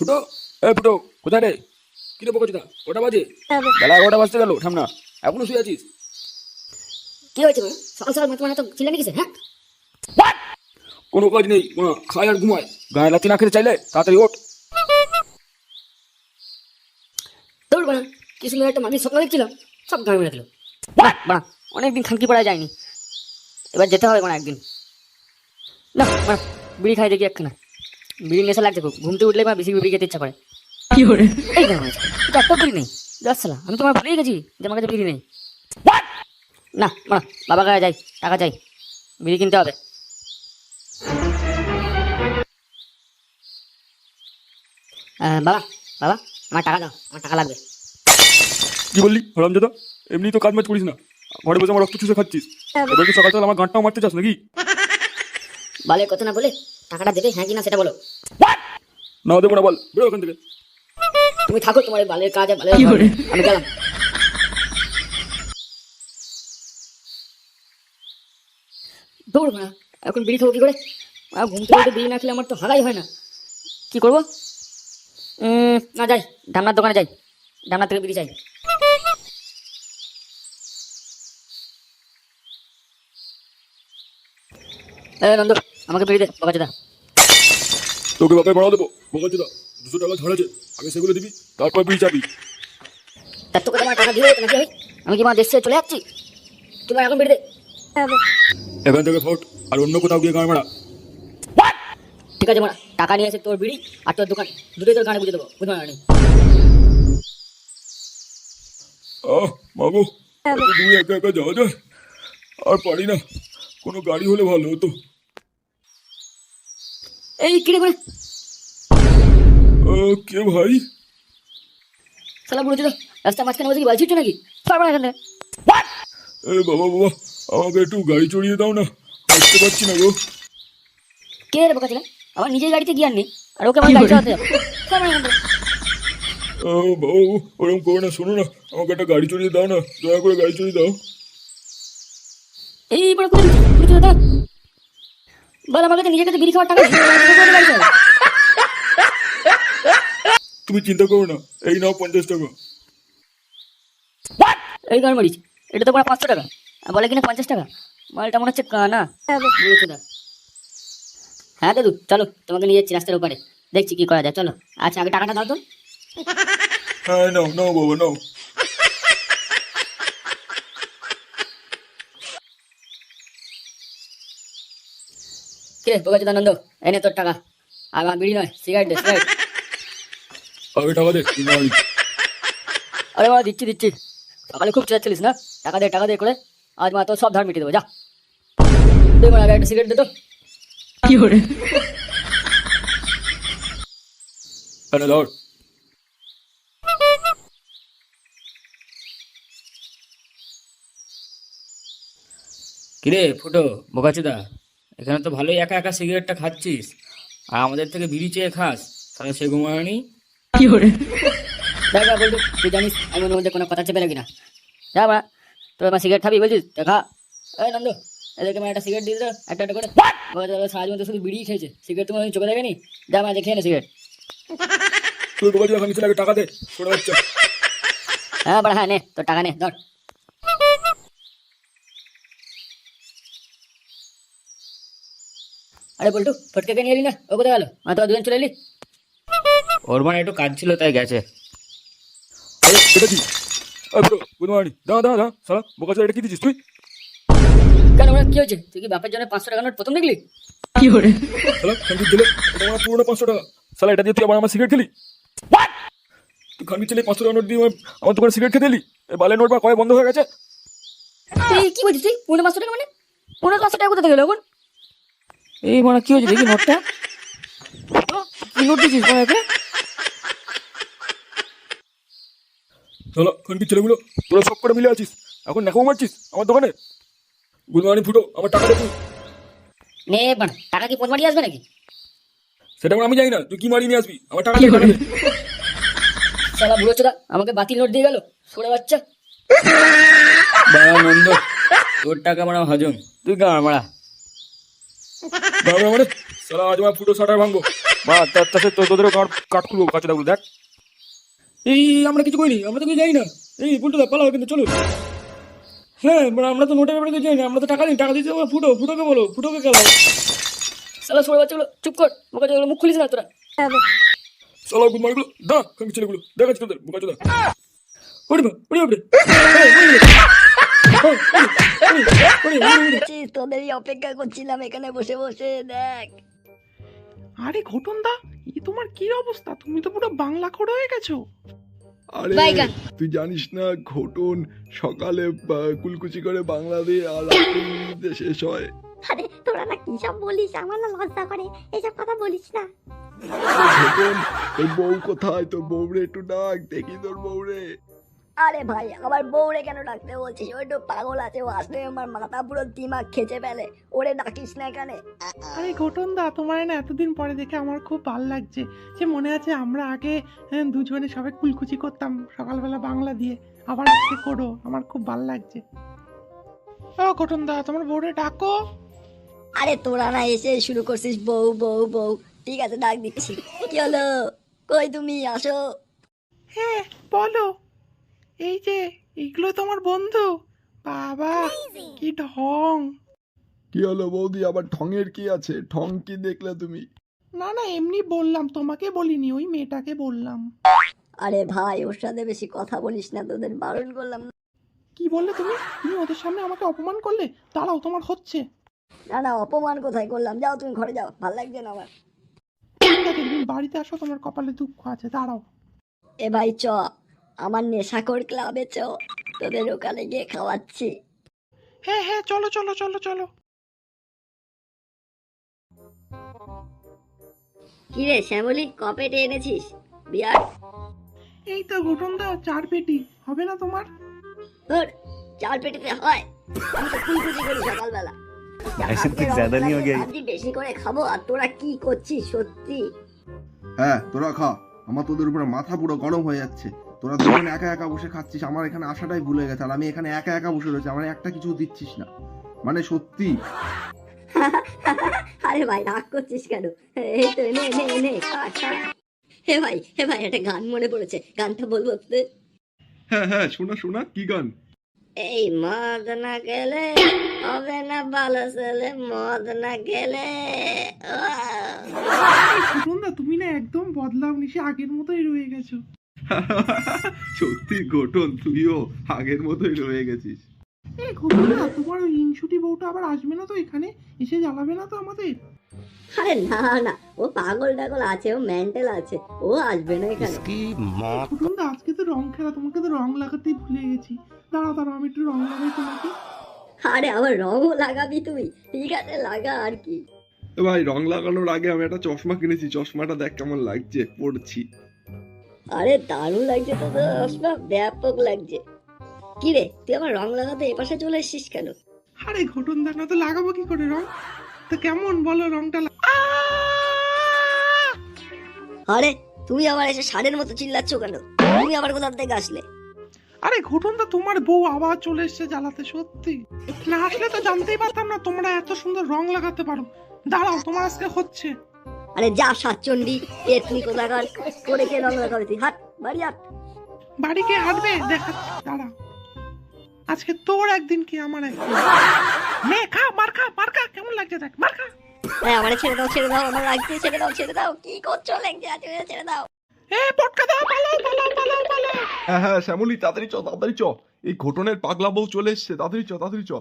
ফুটো এ ফুটো কোথায় রে? কিরে বকছিটা কটা বাজে? বেলা। এগারোটা বাজতে গেল ঠামনা এখনও শুয়ে আছিস? কি হয়েছে সকাল সকাল তোমার এত চিল্লানি কিসে হ্যাঁ? কোনো কাজ নেই খায় আর ঘুমায়। গায়ে লাচি না খেতে চাইলে তাড়াতাড়ি ওঠ। দৌড় বানা কি সুন্দর একটা মানুষ স্বপ্ন দেখছিলাম সব গান মেরে দিল। বাড়া অনেকদিন খানকি পড়া যায়নি। এবার যেতে হবে মানে একদিন। না বাড়া বিড়ি খাই দেখি একখানা। বিড়ি নেশা লাগছে খুব। ঘুমতে উঠলে বা বেশি বিড়ি খেতে ইচ্ছা করে। এই কেন হয়েছে একটা বিড়ি নেই। যাচ্ছিলাম আমি তোমার ভুলেই গেছি যে আমার কাছে বিড়ি নেই। না বাবা কাছে যাই টাকা চাই। বিড়ি কিনতে হবে। বাবা বাবা আমার টাকা দাও আমার টাকা লাগবে। কি বললি হরামজাদা এমনি তো কাজ মাজ করিস না। ঘরে বসে আমার রক্ত চুষে খাচ্ছিস। এবার কি সকাল সকাল আমার গাঁটটাও মারতে চাস নাকি? বালের কথা না বলে টাকাটা দেবে? হ্যাঁ কিনা সেটা বলো। না দেবো না বল। বেরো ওখান থেকে। তুমি থাকো তোমার বালের কাজ আর বালের আমি গেলাম। দৌড় না। এখন বিড়ি খাব কি করে? আর ঘুম থেকে বিড়ি না খেলে আমার তো হারাই হয় না। কি করব? উম, না যাই। ডামনার দোকানে যাই। ডামনার থেকে বিড়ি চাই এ নন্দ আমাকে বিড়ি দে বকাচোদা। তোকে বাপে ভাড়া দেবো বকাচ্ছিদা দুশো টাকা ছাড় আছে আগে সেগুলো দিবি তারপর বিল চাবি। তার তোকে তোমার টাকা দিয়ে নাকি আমি? আমি কি মা দেশ চলে যাচ্ছি? তোমার এখন বিড়ি দে। এখান থেকে ফোট আর অন্য কোথাও গিয়ে গান মারা। ঠিক আছে মারা টাকা নিয়ে এসে তোর বিড়ি আর তোর দোকান দুটোই তোর গানে বুঝে দেবো বুঝতে পারি আহ মাগো এত একা একা যাওয়া যায়? আর পারি না কোনো গাড়ি হলে ভালো হতো। এই কিরে। করে কে ভাই? সালা বুড়ো ছিল রাস্তা মাঝখানে বসে কি বালছিস নাকি? পারব না এখান থেকে। এ বাবা বাবা আমাকে একটু গাড়ি চড়িয়ে দাও না হাঁটতে পারছি না গো। কে রে বোকা ছিল? আমার নিজের গাড়িতে গিয়ার নেই আর ওকে আমার গাড়ি চালাতে বাবা বাবু, ওরকম করো না শোনো না আমাকে একটা গাড়ি চড়িয়ে দাও না দয়া করে গাড়ি চড়িয়ে দাও। এই বড় করে। তো বল আমার কাছে নিজের কাছে বিড়ি খাওয়ার টাকা। তুমি চিন্তা করো না এই নাও পঞ্চাশ টাকা। এই গান মারিস এটা তো পড়া পাঁচশো টাকা। আর বলে কিনা পঞ্চাশ টাকা মালটা মনে হচ্ছে কানা। না? হ্যাঁ দাদু চলো তোমাকে নিয়ে যাচ্ছি রাস্তার ওপারে। দেখছি কি করা যায় চলো। আচ্ছা আগে টাকাটা দাও তো। হ্যাঁ নাও নাও বাবা নাও। কে বোকাচ্ছি আনন্দ এনে তোর টাকা। আর আমার বিড়ি নয় সিগারেট দে সিগারেট আগে টাকা দে। আরে মা দিচ্ছি দিচ্ছি। সকালে খুব চেয়েছিলিস না? টাকা দে টাকা দে করে আজ মা তোর সব ধার মিটিয়ে দেবো যা। দেখো আগে একটা সিগারেট দে তো। এনে ধর। কিরে ফুটো বোকাচুদা? এখানে তো ভালোই একা একা সিগারেটটা খাচ্ছিস। আর আমাদের থেকে বিড়ি চেয়ে খাস। তাহলে সে ঘুমায়নি। দেখা বলতো তুই জানিস আমি ওর মধ্যে কোনো কথা চেপে রাখি না। যা মা তোর আমার সিগারেট খাবি বলছিস? দেখা এই নন্দ এদেরকে আমার একটা সিগারেট দিয়ে দে একটা একটা করে। বলছে সারা জীবন শুধু বিড়ি খেয়েছে। সিগারেট তোমার চোখে দেখেনি? যা মা দেখে না সিগারেট। তুই যখন নিচে টাকা দে হ্যাঁ বড় হ্যাঁ নে তোর টাকা নে ধর। আরে বলটু ফটকে নিয়ে এলি না? ও কোথায় গেল? মা তো দুজন চলে এলি? ওর মানে একটু কাজ ছিল তাই গেছে। আরে এটা কি? bro, গুড মর্নিং দাঁড়া দাঁড়া দাঁড়া সালা বোকা ছেলে এটা কি দিচ্ছিস তুই? কেন ওরা কি হয়েছে? তুই কি বাপের জন্য পাঁচশো টাকা নোট প্রথম দেখলি? সালা খানকি দিলে এটা আমার পুরোনো পাঁচশো টাকা। সালা এটা দিয়ে তুই আবার আমার সিগারেট খেলি? তুই খানকি ছেলে পাঁচশো টাকা নোট দিয়ে আমার- দোকানে সিগারেট খেতে এলি? এই বালের নোট বা কয় বন্ধ হয়ে গেছে? তুই কি বলছিস তুই? পনেরো পাঁচশো টাকা মানে? পনেরো পাঁচশো টাকা কোথা থেকে গেল এখন? এই মানে কি হয়েছে দেখি নোটটা। কি নোট দিছিস তোমাকে সালা খানকি ছেলেগুলো তোরা সব করে মিলে আছিস। এখন নেখাও মারছিস আমার দোকানে। গুড মর্নিং ফুটো আমার টাকা দে নে বান টাকা কি পনেরো আসবে নাকি? সেটা আমার আমি জানি না তুই কি মারিয়ে নিয়ে আসবি? আমার টাকা দে, টাকা দে। সালা বুড়ো চোদা আমাকে বাতিল নোট দিয়ে গেল সরে বাচ্চা। বাড়া নন্দ। তোর টাকা মারা হজম তুই গা মারা? দাঁড়া মানে সালা আজ আমার ফুটো শাটার ভাঙবো। বা তার তার সাথে তো- তোদেরও কাঠ কাঠ খুলবো কাচুদাগুলো দেখ। এই আমরা কিছু করিনি আমরা তো কিছু যাই না। এই পুলটুদা পালাও কিন্তু চলো হ্যাঁ মানে আমরা তো নোটের ব্যাপারে কিছু জানি না আমরা তো টাকা দিই টাকা দিতে ফুটো ফুটোকে বলো ফুটোকে খেলাও সালা সরে বাচ্চাগুলো চুপ কর বোকা মুখ খুলিস না তোরা। চলো গুড মর্নিং দা খাঙ্কি ছেলেগুলো দেখাচ্ছি তোদের বোকা চোদা। ওরে বা ওরে ওরে। তোদেরই অপেক্ষা করছিলাম এখানে বসে বসে দেখ আরে ঘটনদা এ তোমার কি অবস্থা? তুমি তো পুরো বাংলা খোড় হয়ে গেছো। আরে তুই জানিস না ঘটন সকালে কুলকুচি করে বাংলা দিয়ে আর রাত্রে শেষ হয় আরে তোরা না কি সব বলিস? আমার না লজ্জা করে। এইসব কথা বলিস না। ঘটন তোর বউ কোথায়? তোর বউরে একটু ডাক দেখি তোর বউরে। আরে ভাই আমার বউরে কেন ডাকতে বলছিস? ওই একটু পাগল আছে ও আসলে আমার মাথা পুরো দিমাগ খেচে ফেলে। ওরে ডাকিস না এখানে। আরে ঘটন দা তোমার না এতদিন পরে দেখে আমার খুব ভালো লাগছে যে মনে আছে আমরা আগে হ্যাঁ, দুজনে সবাই কুলকুচি করতাম সকালবেলা বাংলা দিয়ে। আবার আজকে করো আমার খুব ভালো লাগছে। ও ঘটন দা তোমার বউরে ডাকো। আরে তোরা না এসে শুরু করছিস বউ বউ বউ। ঠিক আছে ডাক দিচ্ছি। কি হলো? কই তুমি? আসো। হ্যাঁ বলো। এই যে এগুলো তোমার বন্ধু। বাবা কি ঢং। কি হলো বৌদি আবার ঠঙের কি আছে? ঠং কি দেখলে তুমি? না না এমনি বললাম তোমাকে বলিনি ওই মেয়েটাকে বললাম। আরে ভাই ওর সাথে বেশি কথা বলিস না তোদের বারণ করলাম না। কি বললে তুমি? তুমি ওদের সামনে আমাকে অপমান করলে? দাঁড়াও তোমার হচ্ছে। না না অপমান কোথায় করলাম? যাও তুমি ঘরে যাও ভালো লাগছে না আমার। ঠিক আছে তুমি বাড়িতে আসো তোমার কপালে দুঃখ আছে দাঁড়াও। এ ভাই চ। আমার নেশাখোর ক্লাবে চ তোদের ওখানে গিয়ে খাওয়াচ্ছি হ্যাঁ হ্যাঁ চলো চলো চলো চলো কি রে শ্যামলি কপেটে এনেছিস বিয়ার এই তো ঘটনদা চার পেটি হবে না তোমার ধর চার পেটিতে হয় আমি তো ফুলকুচি করি সকালবেলা ऐसे कुछ ज्यादा नहीं हो गया ये? ভাবছি বেশি করে খাবো আর তোরা কি করছিস সত্যি হ্যাঁ তোরা খা আমার তোদের উপরে মাথা পুরো গরম হয়ে যাচ্ছে তোরা দুজন একা একা বসে খাচ্ছিস আমার এখানে আসাটাই ভুলে গেছে আর আমি এখানে একা একা বসে রয়েছি আমার একটা কিছু দিচ্ছিস না। মানে সত্যি। আরে ভাই রাগ করছিস কেন? এই তো এনে এনে এনে খা খা। হে ভাই হে ভাই একটা গান মনে পড়েছে গানটা বলব? হ্যাঁ হ্যাঁ শোনা শোনা কি গান? এই মদ না গেলে হবে না ভালো ছেলে মদ না গেলে তুমি না একদম বদলাও নিশে আগের মতোই রয়ে গেছো। সত্যি ঘটন তুইও আগের মতোই রয়ে গেছিস। এই ঘটনদা তোমার ওই ইনসুটি বউটা আবার আসবে না তো এখানে? এসে জ্বালাবে না তো আমাদের? আরে না না ও পাগল টাগল আছে ও মেন্টাল আছে ও আসবে না এখানে। ঘটনদা আজকে তো রং খেলা তোমাকে তো রং লাগাতেই ভুলে গেছি। দাঁড়াও দাঁড়াও আমি একটু রং লাগাই তোমাকে। আরে আবার রঙও লাগাবি তুই? ঠিক আছে লাগা আর কি। ভাই রং লাগানোর আগে আমি একটা চশমা কিনেছি চশমাটা দেখ কেমন লাগছে পড়ছি আরে দারুণ লাগছে তো রসনা ব্যাপক লাগছে। কি রে তুই আবার রং লাগাতে এপাশে চলে এসছিস কেন? আরে ঘটনদা না তো লাগাবো কি করে রং? তো কেমন বলো রংটা আরে তুমি আবার এসে ষাঁড়ের মতো চিল্লাচ্ছ কেন? তুমি আবার কোথা থেকে আসলে? আরে ঘটনদা তোমার বউ আবার চলে এসছে জ্বালাতে সত্যি। না আসলে তো জানতেই পারতাম না তোমরা এত সুন্দর রং লাগাতে পারো। দাঁড়াও তোমার আজকে হচ্ছে। আরে যা সাতচন্ডি পেতনি কোথাকার? করে কে রং লাগাবে তুই। হাট বাড়ি হাট। বাড়ি কে হাঁটবে? দেখাচ্ছি দাঁড়াও আজকে তোর একদিন কি আমার একদিন? নে খা মার খা মার খা কেমন লাগছে দেখ মার খা। হ্যাঁ আমার ছেড়ে দাও ছেড়ে দাও আমার লাগছে ছেড়ে দাও ছেড়ে দাও। কি করছ লাগছে আছে ছেড়ে দাও। এ পটকা দাও পালাও পালাও পালাও পালাও। হ্যাঁ হ্যাঁ শ্যামলি তাড়াতাড়ি চ তাড়াতাড়ি চ। এই ঘটনের পাগলা বউ চলে এসছে তাড়াতাড়ি চ তাড়াতাড়ি চ।